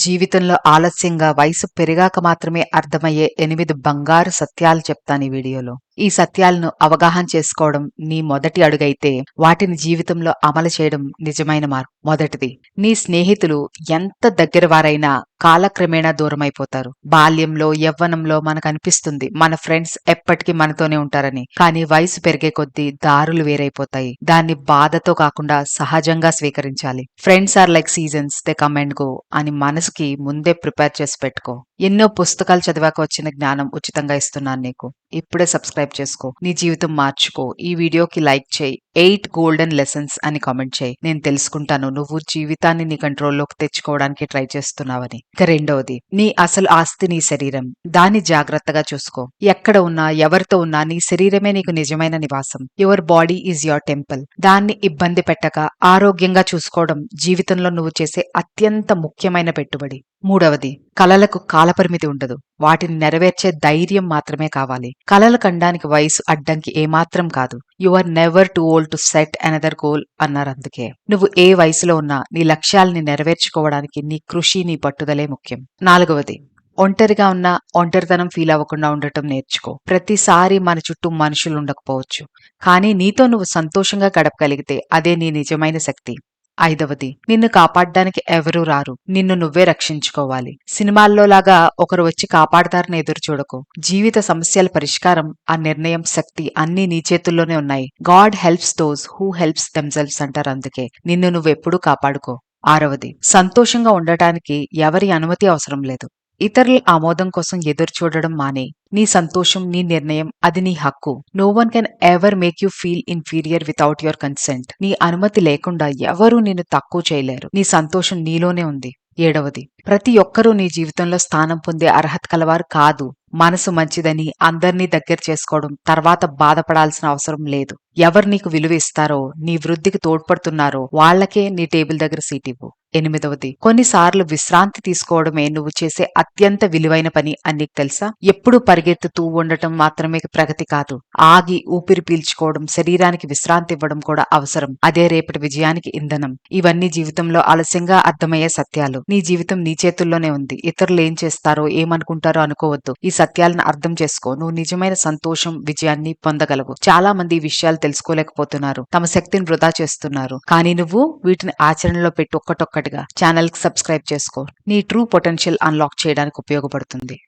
జీవితంలో ఆలస్యంగా వయసు పెరిగాక మాత్రమే అర్థమయ్యే ఎనిమిది బంగారు సత్యాలు చెప్తాను ఈ వీడియోలో. ఈ సత్యాలను అవగాహన చేసుకోవడం నీ మొదటి అడుగైతే వాటిని జీవితంలో అమలు చేయడం నిజమైన మార్పు మొదటిది నీ స్నేహితులు ఎంత దగ్గర వారైనా కాలక్రమేణా దూరమైపోతారు. బాల్యంలో యవ్వనంలో మనకు అనిపిస్తుంది మన ఫ్రెండ్స్ ఎప్పటికీ మనతోనే ఉంటారని. కానీ వయసు పెరిగే కొద్దీ దారులు వేరైపోతాయి. దాన్ని బాధతో కాకుండా సహజంగా స్వీకరించాలి. Friends are like seasons they come and go అని మనసుకి ముందే ప్రిపేర్ చేసి పెట్టుకో. ఎన్నో పుస్తకాలు చదివాక వచ్చిన జ్ఞానం ఉచితంగా ఇస్తున్నాను నీకు. ఇప్పుడే సబ్స్క్రైబ్ చేసుకో. నీ జీవితం మార్చుకో. ఈ వీడియోకి లైక్ చేయి. ఎయిట్ గోల్డెన్ లెసన్స్ అని కామెంట్ చేయి. నేను తెలుసుకుంటాను. నువ్వు జీవితాన్ని నీ కంట్రోల్లోకి తెచ్చుకోవడానికి ట్రై చేస్తున్నావని. ఇక రెండవది నీ అసలు ఆస్తి నీ శరీరం. దాన్ని జాగ్రత్తగా చూసుకో. ఎక్కడ ఉన్నా ఎవరితో ఉన్నా నీ శరీరమే నీకు నిజమైన నివాసం. Your body is your temple దాన్ని ఇబ్బంది పెట్టక ఆరోగ్యంగా చూసుకోవడం జీవితంలో నువ్వు చేసే అత్యంత ముఖ్యమైన పెట్టుబడి. మూడవది కలలకు కాలపరిమితి ఉండదు. వాటిని నెరవేర్చే ధైర్యం మాత్రమే కావాలి. కలలు కండానికి వయసు అడ్డంకి ఏమాత్రం కాదు. You are never too old to set another goal అన్నారు అందుకే. నువ్వు ఏ వయసులో ఉన్నా నీ లక్ష్యాల్ని నెరవేర్చుకోవడానికి నీ కృషి నీ పట్టుదలే ముఖ్యం. నాలుగవది ఒంటరిగా ఉన్న ఒంటరితనం ఫీల్ అవ్వకుండా ఉండటం నేర్చుకో. ప్రతిసారి మన చుట్టూ మనుషులు ఉండకపోవచ్చు. కానీ నీతో నువ్వు సంతోషంగా గడపగలిగితే అదే నీ నిజమైన శక్తి. ఐదవది నిన్ను కాపాడడానికి ఎవరూ రారు. నిన్ను నువ్వే రక్షించుకోవాలి. సినిమాల్లో లాగా ఒకరు వచ్చి కాపాడతారని ఎదురు చూడకు. జీవిత సమస్యల పరిష్కారం ఆ నిర్ణయం శక్తి అన్నీ నీ చేతుల్లోనే ఉన్నాయి. God helps those who helps themselves అంటారు అందుకే. నిన్ను నువ్వెప్పుడూ కాపాడుకో. ఆరవది సంతోషంగా ఉండటానికి ఎవరి అనుమతి అవసరం లేదు. ఇతరుల ఆమోదం కోసం ఎదురు చూడడం మానే. నీ సంతోషం నీ నిర్ణయం అది నీ హక్కు. No one can ever make you feel inferior without your consent నీ అనుమతి లేకుండా ఎవరూ నిన్ను తక్కువ చేయలేరు. నీ సంతోషం నీలోనే ఉంది. ఏడవది ప్రతి ఒక్కరూ నీ జీవితంలో స్థానం పొందే అర్హత కలవారు కాదు. మనసు మంచిదని అందర్నీ దగ్గర చేసుకోవడం తర్వాత బాధపడాల్సిన అవసరం లేదు. ఎవరు నీకు విలువ ఇస్తారో నీ వృద్ధికి తోడ్పడుతున్నారో వాళ్ళకే నీ టేబుల్ దగ్గర సీట్ ఇవ్వు. ఎనిమిదవది కొన్నిసార్లు విశ్రాంతి తీసుకోవడమే నువ్వు చేసే అత్యంత విలువైన పని అని నీకు తెలుసా? ఎప్పుడు పరిగెత్తుతూ ఉండటం మాత్రమే ప్రగతి కాదు. ఆగి ఊపిరి పీల్చుకోవడం శరీరానికి విశ్రాంతి ఇవ్వడం కూడా అవసరం. అదే రేపటి విజయానికి ఇంధనం. ఇవన్నీ జీవితంలో ఆలస్యంగా అర్థమయ్యే సత్యాలు. నీ జీవితం నీ చేతుల్లోనే ఉంది. ఇతరులు ఏం చేస్తారో ఏమనుకుంటారో అనుకోవద్దు. ఈ సత్యాలను అర్థం చేసుకో. నువ్వు నిజమైన సంతోషం విజయాన్ని పొందగలవు. చాలా మంది ఈ విషయాలు తెలుసుకోలేకపోతున్నారు. తమ శక్తిని వృధా చేస్తున్నారు. కానీ నువ్వు వీటిని ఆచరణలో పెట్టి ఒక్కటొక్కటిగా ఛానల్కి సబ్స్క్రైబ్ చేసుకో. నీ ట్రూ పొటెన్షియల్ అన్లాక్ చేయడానికి ఉపయోగపడుతుంది.